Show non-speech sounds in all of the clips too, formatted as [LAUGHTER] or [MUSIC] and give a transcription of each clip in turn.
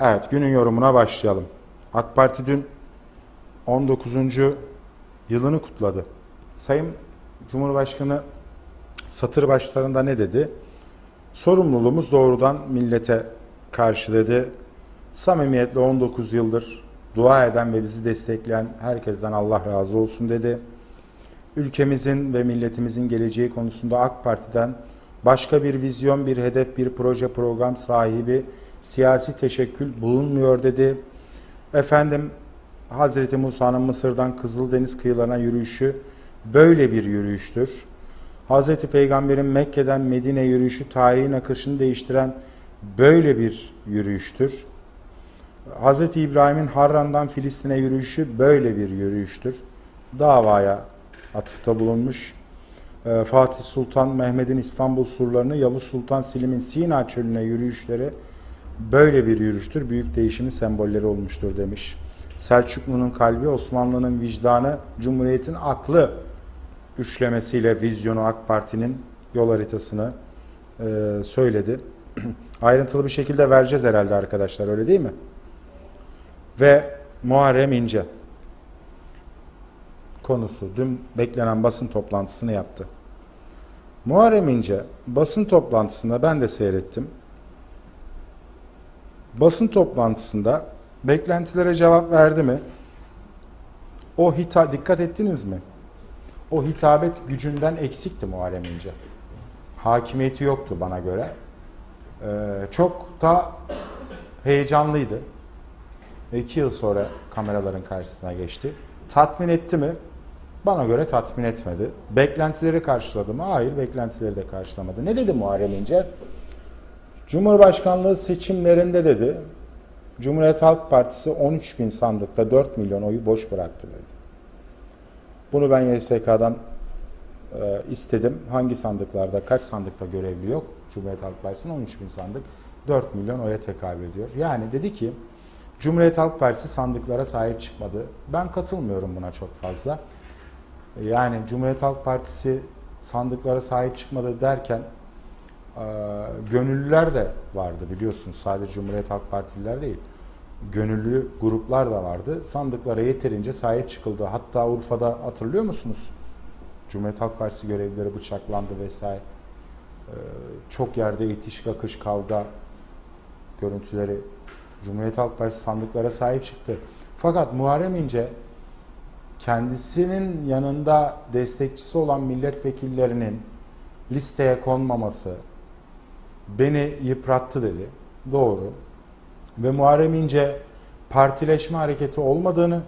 Evet, günün yorumuna başlayalım. AK Parti dün 19. yılını kutladı. Sayın Cumhurbaşkanı satır başlarında ne dedi? Sorumluluğumuz doğrudan millete karşı dedi. Samimiyetle 19 yıldır dua eden ve bizi destekleyen herkesten Allah razı olsun dedi. Ülkemizin ve milletimizin geleceği konusunda AK Parti'den başka bir vizyon, bir hedef, bir proje, program sahibi siyasi teşekkül bulunmuyor dedi. Efendim Hazreti Musa'nın Mısır'dan Kızıldeniz kıyılarına yürüyüşü böyle bir yürüyüştür. Hazreti Peygamber'in Mekke'den Medine yürüyüşü tarihin akışını değiştiren böyle bir yürüyüştür. Hazreti İbrahim'in Harran'dan Filistin'e yürüyüşü böyle bir yürüyüştür. Davaya atıfta bulunmuş. Ee, Fatih Sultan Mehmet'in İstanbul surlarını, Yavuz Sultan Selim'in Sina çölüne yürüyüşleri böyle bir yürüyüştür. Büyük değişimin sembolleri olmuştur demiş. Selçuklu'nun kalbi, Osmanlı'nın vicdanı, Cumhuriyet'in aklı üçlemesiyle vizyonu AK Parti'nin yol haritasını e, söyledi. [CLEARS THROAT] Ayrıntılı bir şekilde vereceğiz herhalde arkadaşlar öyle değil mi? Ve Muharrem İnce konusu dün beklenen basın toplantısını yaptı. Muharrem İnce basın toplantısında ben de seyrettim. Basın toplantısında beklentilere cevap verdi mi? O hita dikkat ettiniz mi? O hitabet gücünden eksikti Muharrem İnce. Hakimiyeti yoktu bana göre. Ee, çok da heyecanlıydı. İki yıl sonra kameraların karşısına geçti. Tatmin etti mi? Bana göre tatmin etmedi. Beklentileri karşıladı mı? Hayır, beklentileri de karşılamadı. Ne dedi Muharrem İnce? Cumhurbaşkanlığı seçimlerinde dedi, Cumhuriyet Halk Partisi 13 bin sandıkta 4 milyon oyu boş bıraktı dedi. Bunu ben YSK'dan e, istedim. Hangi sandıklarda, kaç sandıkta görevli yok? Cumhuriyet Halk Partisi'nin 13 bin sandık 4 milyon oya tekabül ediyor. Yani dedi ki Cumhuriyet Halk Partisi sandıklara sahip çıkmadı. Ben katılmıyorum buna çok fazla. Yani Cumhuriyet Halk Partisi sandıklara sahip çıkmadı derken e, gönüllüler de vardı biliyorsunuz. Sadece Cumhuriyet Halk Partililer değil. Gönüllü gruplar da vardı. Sandıklara yeterince sahip çıkıldı. Hatta Urfa'da hatırlıyor musunuz? Cumhuriyet Halk Partisi görevlileri bıçaklandı vesaire. Çok yerde itiş kakış kavga görüntüleri Cumhuriyet Halk Partisi sandıklara sahip çıktı. Fakat Muharrem İnce kendisinin yanında destekçisi olan milletvekillerinin listeye konmaması beni yıprattı dedi. Doğru. Ve Muharrem İnce partileşme hareketi olmadığını,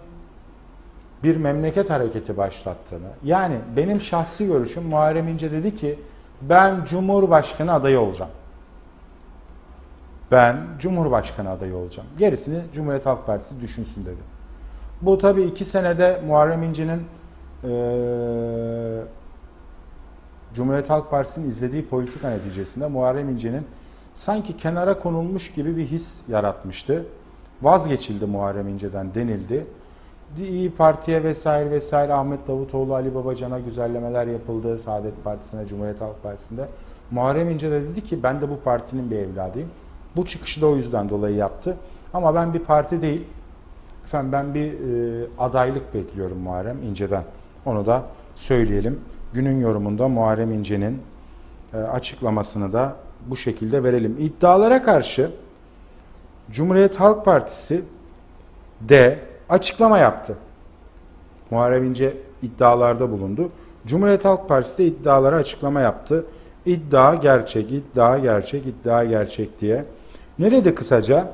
bir memleket hareketi başlattığını. Yani benim şahsi görüşüm Muharrem İnce dedi ki ben Cumhurbaşkanı adayı olacağım. Ben Cumhurbaşkanı adayı olacağım. Gerisini Cumhuriyet Halk Partisi düşünsün dedi. Bu tabii iki senede Muharrem İnce'nin eee Cumhuriyet Halk Partisi'nin izlediği politika neticesinde Muharrem İnce'nin sanki kenara konulmuş gibi bir his yaratmıştı. Vazgeçildi Muharrem İnce'den denildi. İyi Parti'ye vesaire vesaire Ahmet Davutoğlu, Ali Babacan'a güzellemeler yapıldı. Saadet Partisi'ne, Cumhuriyet Halk Partisi'nde. Muharrem İnce de dedi ki ben de bu partinin bir evladıyım. Bu çıkışı da o yüzden dolayı yaptı. Ama ben bir parti değil, efendim ben bir e, adaylık bekliyorum Muharrem İnce'den. Onu da söyleyelim. Günün yorumunda Muharrem İnce'nin e, açıklamasını da bu şekilde verelim. İddialara karşı Cumhuriyet Halk Partisi de açıklama yaptı. Muharrem İnce iddialarda bulundu. Cumhuriyet Halk Partisi de iddialara açıklama yaptı. İddia gerçek, iddia gerçek, iddia gerçek diye. Ne dedi kısaca?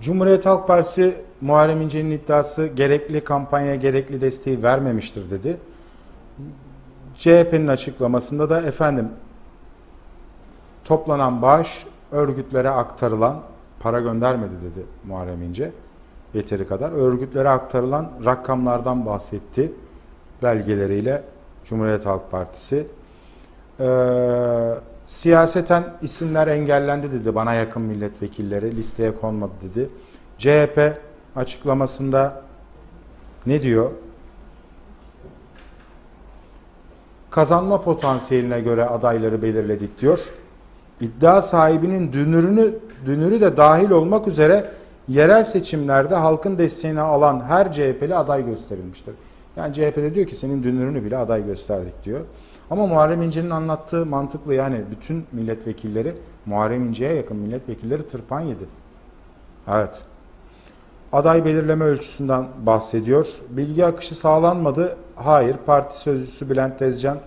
Cumhuriyet Halk Partisi Muharrem İnce'nin iddiası gerekli kampanya, gerekli desteği vermemiştir dedi. CHP'nin açıklamasında da efendim toplanan bağış örgütlere aktarılan para göndermedi dedi Muharrem İnce yeteri kadar. Örgütlere aktarılan rakamlardan bahsetti belgeleriyle Cumhuriyet Halk Partisi. Ee, siyaseten isimler engellendi dedi bana yakın milletvekilleri listeye konmadı dedi. CHP açıklamasında ne diyor? Kazanma potansiyeline göre adayları belirledik diyor. iddia sahibinin dünürünü dünürü de dahil olmak üzere yerel seçimlerde halkın desteğini alan her CHP'li aday gösterilmiştir. Yani CHP'de diyor ki senin dünürünü bile aday gösterdik diyor. Ama Muharrem İnce'nin anlattığı mantıklı yani bütün milletvekilleri Muharrem İnce'ye yakın milletvekilleri tırpan yedi. Evet. Aday belirleme ölçüsünden bahsediyor. Bilgi akışı sağlanmadı. Hayır. Parti sözcüsü Bülent Tezcan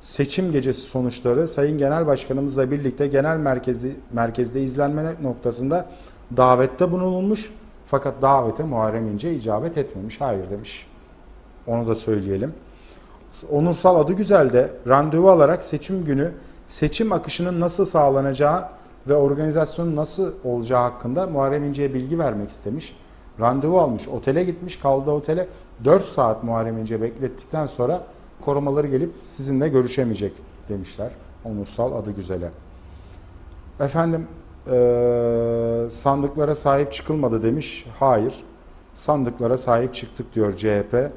seçim gecesi sonuçları Sayın Genel Başkanımızla birlikte genel merkezi merkezde izlenme noktasında davette bulunulmuş. Fakat davete Muharrem İnce icabet etmemiş. Hayır demiş. Onu da söyleyelim. Onursal adı güzel de randevu alarak seçim günü seçim akışının nasıl sağlanacağı ve organizasyonun nasıl olacağı hakkında Muharrem İnce'ye bilgi vermek istemiş. Randevu almış, otele gitmiş, kaldığı otele 4 saat Muharrem İnce beklettikten sonra korumaları gelip sizinle görüşemeyecek demişler. Onursal adı güzele. Efendim eee, sandıklara sahip çıkılmadı demiş. Hayır. Sandıklara sahip çıktık diyor CHP.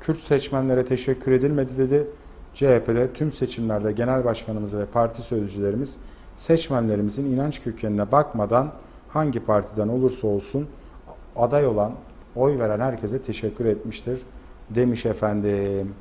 Kürt seçmenlere teşekkür edilmedi dedi. CHP'de tüm seçimlerde genel başkanımız ve parti sözcülerimiz seçmenlerimizin inanç kökenine bakmadan hangi partiden olursa olsun aday olan, oy veren herkese teşekkür etmiştir demiş efendim.